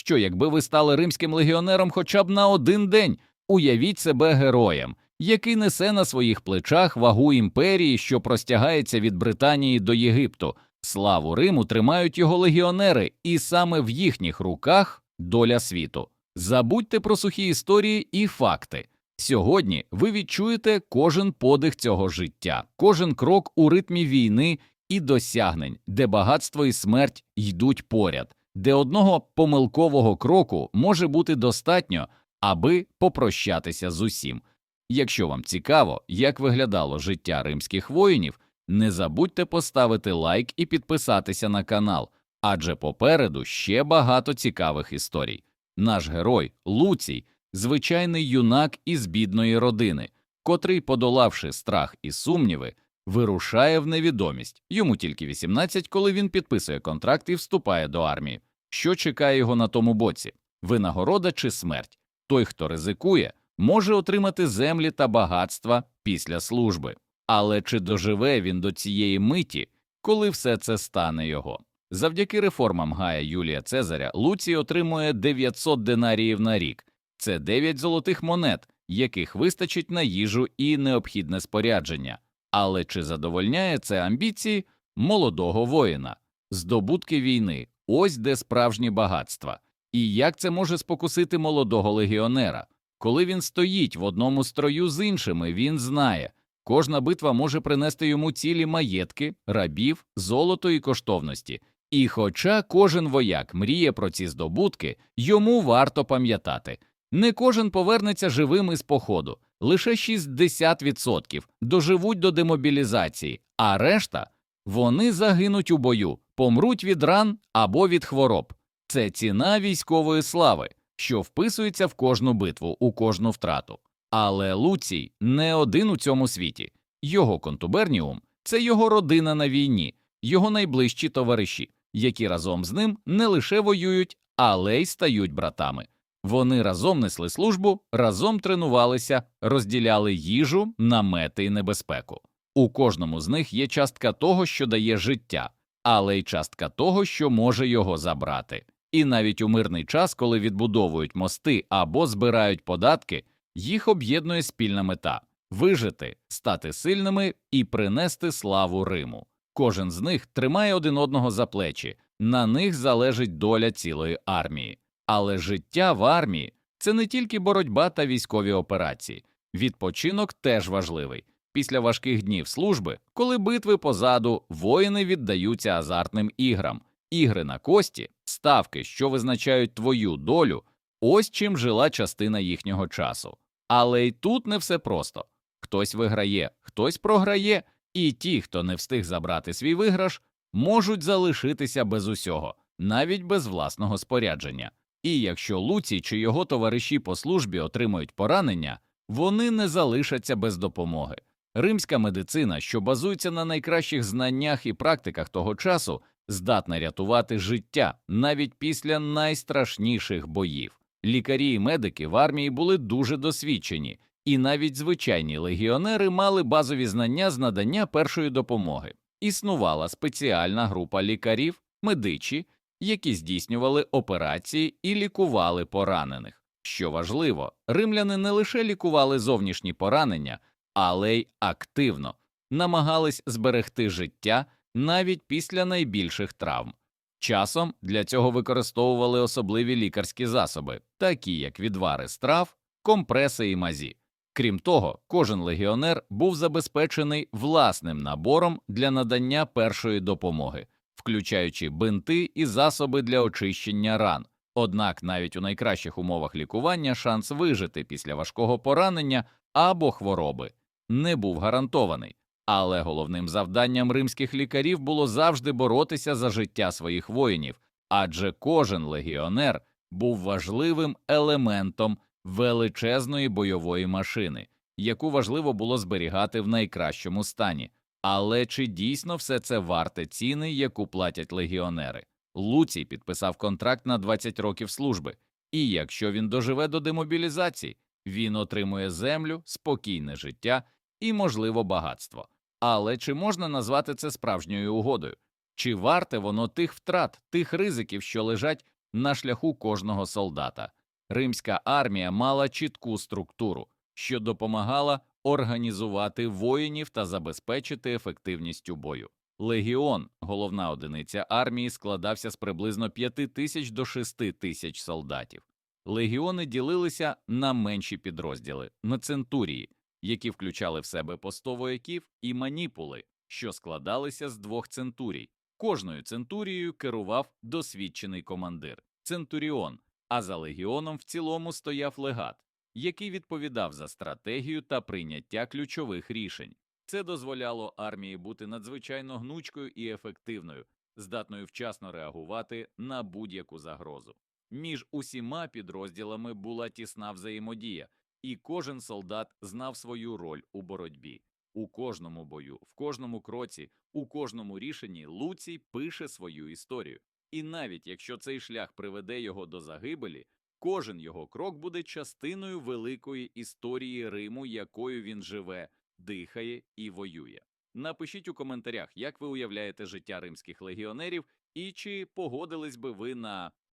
що якби ви стали римським легіонером хоча б на один день, уявіть себе героєм, який несе на своїх плечах вагу імперії, що простягається від Британії до Єгипту. Славу Риму тримають його легіонери, і саме в їхніх руках доля світу. Забудьте про сухі історії і факти. Сьогодні ви відчуєте кожен подих цього життя, кожен крок у ритмі війни і досягнень, де багатство і смерть йдуть поряд, де одного помилкового кроку може бути достатньо, аби попрощатися з усім. Якщо вам цікаво, як виглядало життя римських воїнів, не забудьте поставити лайк і підписатися на канал, адже попереду ще багато цікавих історій. Наш герой Луцій, звичайний юнак із бідної родини, котрий, подолавши страх і сумніви, вирушає в невідомість. Йому тільки 18, коли він підписує контракт і вступає до армії. Що чекає його на тому боці? Винагорода чи смерть? Той, хто ризикує, може отримати землі та багатства після служби. Але чи доживе він до цієї миті, коли все це стане його? Завдяки реформам Гая Юлія Цезаря Луцій отримує 900 динаріїв на рік. Це 9 золотих монет, яких вистачить на їжу і необхідне спорядження. Але чи задовольняє це амбіції молодого воїна? Здобутки війни ось де справжні багатства. І як це може спокусити молодого легіонера? Коли він стоїть в одному строю з іншими, він знає, кожна битва може принести йому цілі маєтки, рабів, золото і коштовності. І хоча кожен вояк мріє про ці здобутки, йому варто пам'ятати не кожен повернеться живим із походу, лише 60% доживуть до демобілізації, а решта вони загинуть у бою, помруть від ран або від хвороб. Це ціна військової слави, що вписується в кожну битву, у кожну втрату. Але Луцій не один у цьому світі. Його контуберніум це його родина на війні, його найближчі товариші, які разом з ним не лише воюють, але й стають братами. Вони разом несли службу, разом тренувалися, розділяли їжу, намети і небезпеку. У кожному з них є частка того, що дає життя, але й частка того, що може його забрати. І навіть у мирний час, коли відбудовують мости або збирають податки, їх об'єднує спільна мета вижити, стати сильними і принести славу Риму. Кожен з них тримає один одного за плечі, на них залежить доля цілої армії. Але життя в армії це не тільки боротьба та військові операції. Відпочинок теж важливий. Після важких днів служби, коли битви позаду, воїни віддаються азартним іграм, ігри на кості, ставки, що визначають твою долю, ось чим жила частина їхнього часу. Але й тут не все просто хтось виграє, хтось програє, і ті, хто не встиг забрати свій виграш, можуть залишитися без усього, навіть без власного спорядження. І якщо Луці чи його товариші по службі отримують поранення, вони не залишаться без допомоги. Римська медицина, що базується на найкращих знаннях і практиках того часу, здатна рятувати життя навіть після найстрашніших боїв. Лікарі і медики в армії були дуже досвідчені, і навіть звичайні легіонери мали базові знання з надання першої допомоги. Існувала спеціальна група лікарів, медичі, які здійснювали операції і лікували поранених. Що важливо, римляни не лише лікували зовнішні поранення, але й активно намагались зберегти життя навіть після найбільших травм. Часом для цього використовували особливі лікарські засоби, такі як відвари страв, компреси і мазі. Крім того, кожен легіонер був забезпечений власним набором для надання першої допомоги, включаючи бинти і засоби для очищення ран. Однак навіть у найкращих умовах лікування шанс вижити після важкого поранення або хвороби не був гарантований. Але головним завданням римських лікарів було завжди боротися за життя своїх воїнів, адже кожен легіонер був важливим елементом величезної бойової машини, яку важливо було зберігати в найкращому стані. Але чи дійсно все це варте ціни, яку платять легіонери? Луцій підписав контракт на 20 років служби, і якщо він доживе до демобілізації, він отримує землю, спокійне життя і, можливо, багатство. Але чи можна назвати це справжньою угодою? Чи варте воно тих втрат, тих ризиків, що лежать на шляху кожного солдата. Римська армія мала чітку структуру, що допомагала організувати воїнів та забезпечити ефективність у бою. Легіон, головна одиниця армії, складався з приблизно 5 тисяч до 6 тисяч солдатів. Легіони ділилися на менші підрозділи на центурії, які включали в себе по 100 вояків, і маніпули, що складалися з двох центурій. Кожною центурією керував досвідчений командир центуріон, а за легіоном в цілому стояв легат, який відповідав за стратегію та прийняття ключових рішень. Це дозволяло армії бути надзвичайно гнучкою і ефективною, здатною вчасно реагувати на будь-яку загрозу. Між усіма підрозділами була тісна взаємодія, і кожен солдат знав свою роль у боротьбі. У кожному бою, в кожному кроці, у кожному рішенні Луцій пише свою історію. І навіть якщо цей шлях приведе його до загибелі, кожен його крок буде частиною великої історії Риму, якою він живе, дихає і воює. Напишіть у коментарях, як ви уявляєте життя римських легіонерів, і чи погодились би ви на